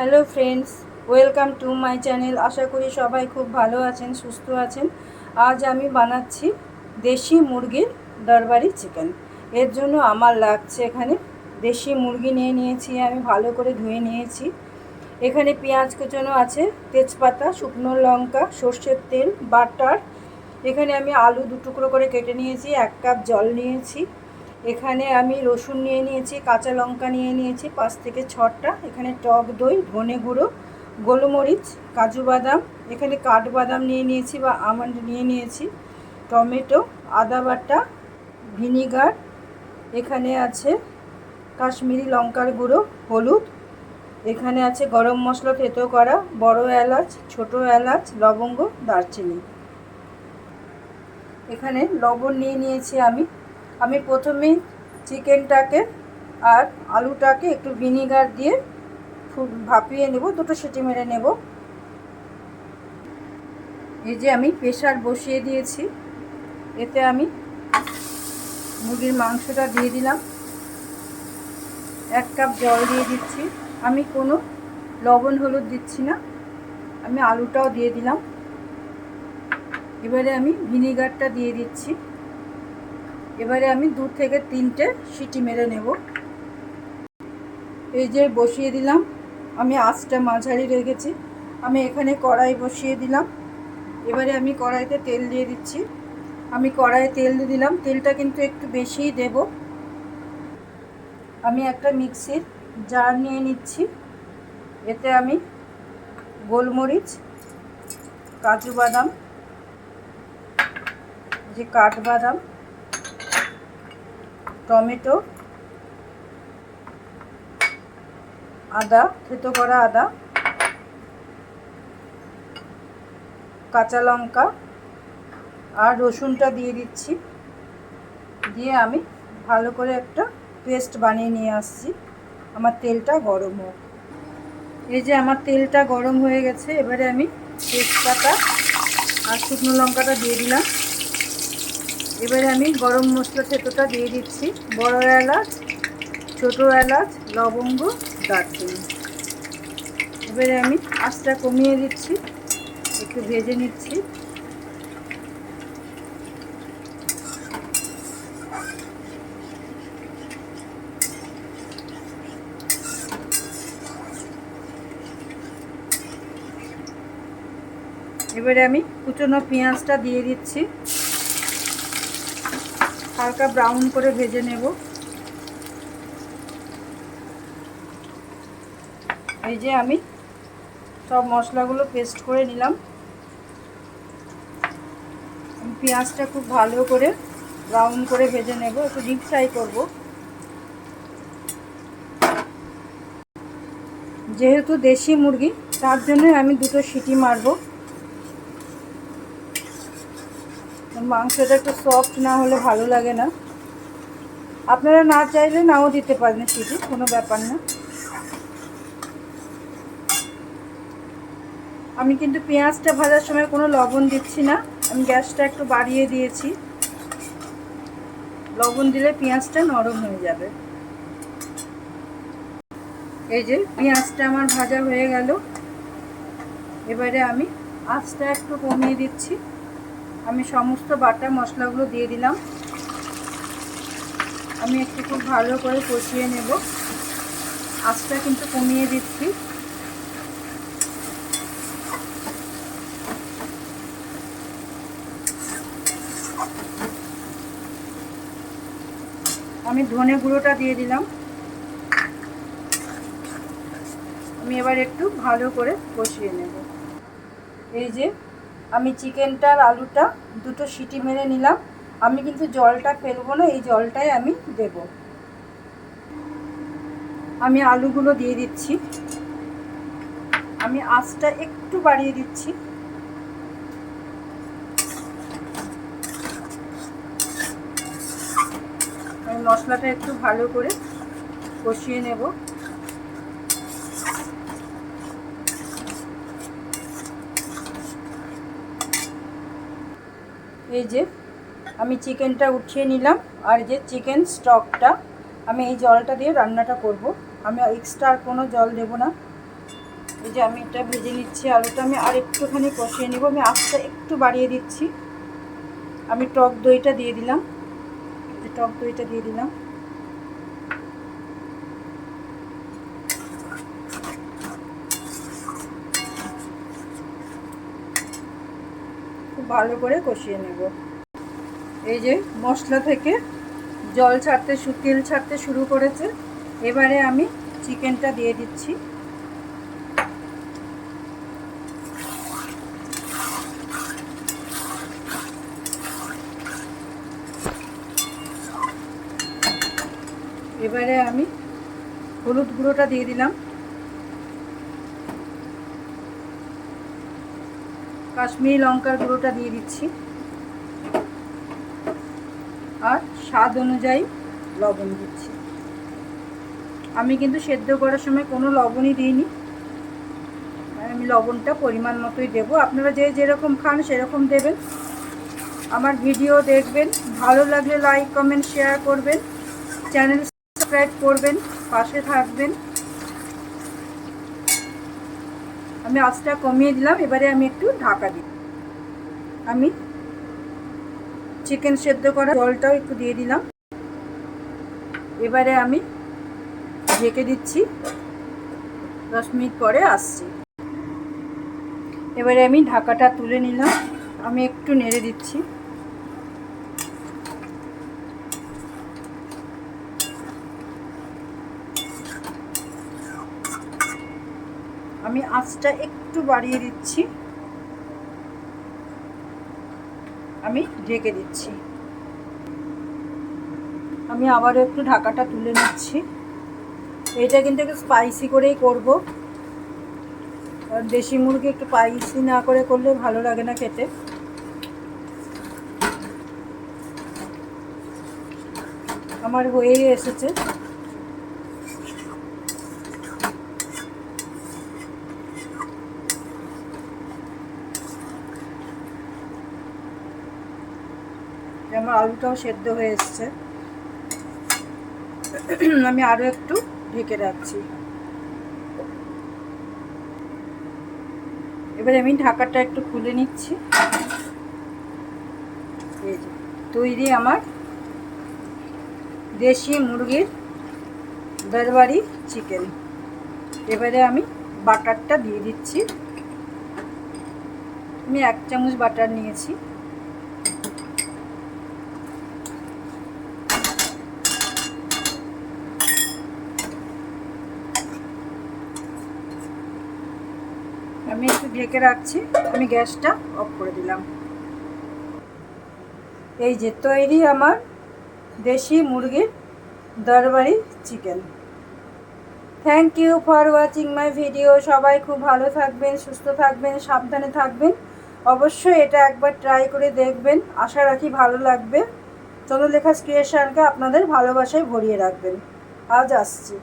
Hello friends welcome to my channel আশা করি সবাই খুব ভালো আছেন, সুস্থ আছেন। আজ আমি বানাচ্ছি দেশি মুরগির দরবারি চিকেন এর জন্য আমার লাগছে এখানে দেশি মুরগি নিয়ে নিয়েছি, আমি ভালো করে ধুয়ে নিয়েছি। এখানে পেঁয়াজ কুচনো আছে, তেজপাতা, শুকনো লঙ্কা, সর্ষের তেল, বাটার। এখানে আমি আলু দু টুকরো করে কেটে নিয়েছি, এক কাপ জল নিয়েছি। এখানে আমি রসুন নিয়ে নিয়েছি, কাঁচা লঙ্কা নিয়ে নিয়েছি, পাঁচ থেকে ছটা। এখানে টক দই, ধনে গুঁড়ো, গোলমরিচ, কাজু বাদাম। এখানে কাঠবাদাম নিয়ে নিয়েছি বা আমন্ড নিয়ে নিয়েছি, টমেটো, আদা বাটা, ভিনিগার। এখানে আছে কাশ্মীরি লঙ্কার গুঁড়ো, হলুদ। এখানে আছে গরম মশলা, থেতো করা, বড় এলাচ, ছোট এলাচ, লবঙ্গ, দারচিনি। এখানে লবণ নিয়ে নিয়েছি আমি আমি প্রথমেই চিকেনটাকে আর আলুটাকে একটু ভিনিগার দিয়ে ভাপিয়ে নেব, দুটো সিটি মেরে নেব। এই যে আমি প্রেশার বসিয়ে দিয়েছি, এতে আমি মুরগির মাংসটা দিয়ে দিলাম। এক কাপ জল দিয়ে দিচ্ছি। আমি কোনো লবণ হলুদ দিচ্ছি না, আমি আলুটাও দিয়ে দিলাম। এবারে আমি ভিনিগারটা দিয়ে দিচ্ছি। এবারে আমি দু থেকে তিনটে সিটি মেরে নেব। এই যে বসিয়ে দিলাম। আমি আঁচটা মাঝারি রেখেছি। আমি এখানে কড়াই বসিয়ে দিলাম। এবারে আমি কড়াইতে তেল দিয়ে দিচ্ছি। আমি কড়াইয়ে তেল দিয়ে দিলাম। তেলটা কিন্তু একটু বেশিই দেব। আমি একটা মিক্সির জার নিয়ে নিচ্ছি। এতে আমি গোলমরিচ, কাজু বাদাম যে কাঠবাদাম টমেটো, আদা, থেতো করা আদা, কাঁচা লঙ্কা আর রসুনটা দিয়ে দিচ্ছি। দিয়ে আমি ভালো করে একটা পেস্ট বানিয়ে নিয়ে আসছি। আমার তেলটা গরম হোক। এই যে আমার তেলটা গরম হয়ে গেছে, এবারে আমি তেজপাতা আর শুকনো লঙ্কাটা দিয়ে দিলাম। এবারে আমি গরম মশলা থেতোটা দিয়ে দিচ্ছি। বড় এলাচ, ছোটো এলাচ, লবঙ্গ, দারচিনি। এবারে আমি আঁচটা কমিয়ে দিচ্ছি। একটু ভেজে নিচ্ছি। এবারে আমি কুচনো পেঁয়াজটা দিয়ে দিচ্ছি। হালকা ব্রাউন করে ভেজে নেব। এই যে আমি সব মশলাগুলো পেস্ট করে নিলাম। পেঁয়াজটা খুব ভালো করে ব্রাউন করে ভেজে নেব, একটু ডিপ ফ্রাই করব। যেহেতু দেশি মুরগি, তার জন্য আমি দুটো সিটি মারবো। মাংসটা একটু সফট না হলে ভালো লাগে না। আপনারা না চাইলে নাও দিতে পারেন সিটি, কোনো ব্যাপার না। আমি কিন্তু পেঁয়াজটা ভাজার সময় কোনো লবণ দিচ্ছি না, আমি গ্যাসটা একটু বাড়িয়ে দিয়েছি। লবণ দিলে পেঁয়াজটা নরম হয়ে যাবে। এই যে পেঁয়াজটা আমার ভাজা হয়ে গেল। এবারে আমি আঁচটা একটু কমিয়ে দিচ্ছি। আমি সমস্ত বাটা মশলাগুলো দিয়ে দিলাম। আমি একটু খুব ভালো করে কষিয়ে নেব। আঁচটা কিন্তু কমিয়ে দিচ্ছি। আমি ধনে গুঁড়োটা দিয়ে দিলাম। আমি এবার একটু ভালো করে কষিয়ে নেব। এই যে আমি চিকেনটার আলুটা দুটো সিটি মেরে নিলাম। আমি কিন্তু জলটা ফেলব না, এই জলটাই আমি দেব। আমি আলুগুলো দিয়ে দিচ্ছি। আমি আঁচটা একটু বাড়িয়ে দিচ্ছি। মশলাটা একটু ভালো করে কষিয়ে নেব। এই যে, আমি চিকেনটা উঠিয়ে নিলাম, আর যে চিকেন স্টকটা, আমি এই জলটা দিয়ে রান্নাটা করব। আমি এক্সট্রা আর কোনো জল দেব না। এই যে আমি এটা ভেজে নিচ্ছি, আলুটা আমি আর একটুখানি কষিয়ে নেব। আমি আস্তে একটু বাড়িয়ে দিচ্ছি। আমি টক দইটা দিয়ে দিলাম। টক দইটা দিয়ে দিলাম। ভালো করে কষিয়ে নেব। এই যে মশলা থেকে জল ছাড়তে তেল ছাড়তে শুরু করেছে। এবারে আমি চিকেনটা দিয়ে দিচ্ছি। এবারে আমি হলুদ গুঁড়োটা দিয়ে দিলাম। কাশ্মীরি লঙ্কার গুঁড়োটা দিয়ে দিচ্ছি। আর স্বাদ অনুযায়ী লবণ দিচ্ছি। আমি কিন্তু সেদ্ধ করার সময় কোনো লবণই দিইনি। আমি লবণটা পরিমাণ মতোই দেবো। আপনারা যে যেরকম খান সেরকম দেবেন। আমার ভিডিও দেখবেন, ভালো লাগলে লাইক, কমেন্ট, শেয়ার করবেন। চ্যানেল সাবস্ক্রাইব করবেন, পাশে থাকবেন। আমি আঁচটা কমিয়ে দিলাম, এবারে আমি একটু ঢাকা দিই। আমি চিকেন সেদ্ধ করা জলটাও একটু দিয়ে দিলাম। এবারে আমি ঢেকে দিচ্ছি। দশ মিনিট পরে আসছি। এবারে আমি ঢাকাটা তুলে নিলাম। আমি একটু নেড়ে দিচ্ছি। আমি আঁচটা একটু বাড়িয়ে দিচ্ছি। আমি ঢেকে দিচ্ছি। আমি আবারও একটু ঢাকাটা তুলে নিচ্ছি। এটা কিন্তু একটু স্পাইসি করেই করব। দেশি মুরগি একটু স্পাইসি না করে করলে ভালো লাগে না খেতে। আমার হয়েই এসেছে। আমার আলুটাও সেদ্ধ হয়ে এসছে। আমি আরও একটু ঢেকে রাখছি। এবারে আমি ঢাকাটা একটু খুলে নিচ্ছি। তৈরি আমার দেশি মুরগির দরবারি চিকেন। এবারে আমি বাটারটা দিয়ে দিচ্ছি। আমি এক চামচ বাটার নিয়েছি। আমি একটু ঢেকে রাখছি। আমি গ্যাসটা অফ করে দিলাম। এই যে তৈরি আমার দেশি মুরগির দরবারি chicken. Thank you for watching my video সবাই খুব ভালো থাকবেন, সুস্থ থাকবেন, সাবধানে থাকবেন। অবশ্যই এটা একবার ট্রাই করে দেখবেন। আশা রাখি ভালো লাগবে। চন্দ্রলেখা ক্রিয়েশনকে আপনাদের ভালোবাসায় ভরিয়ে রাখবেন। আজ আসছি।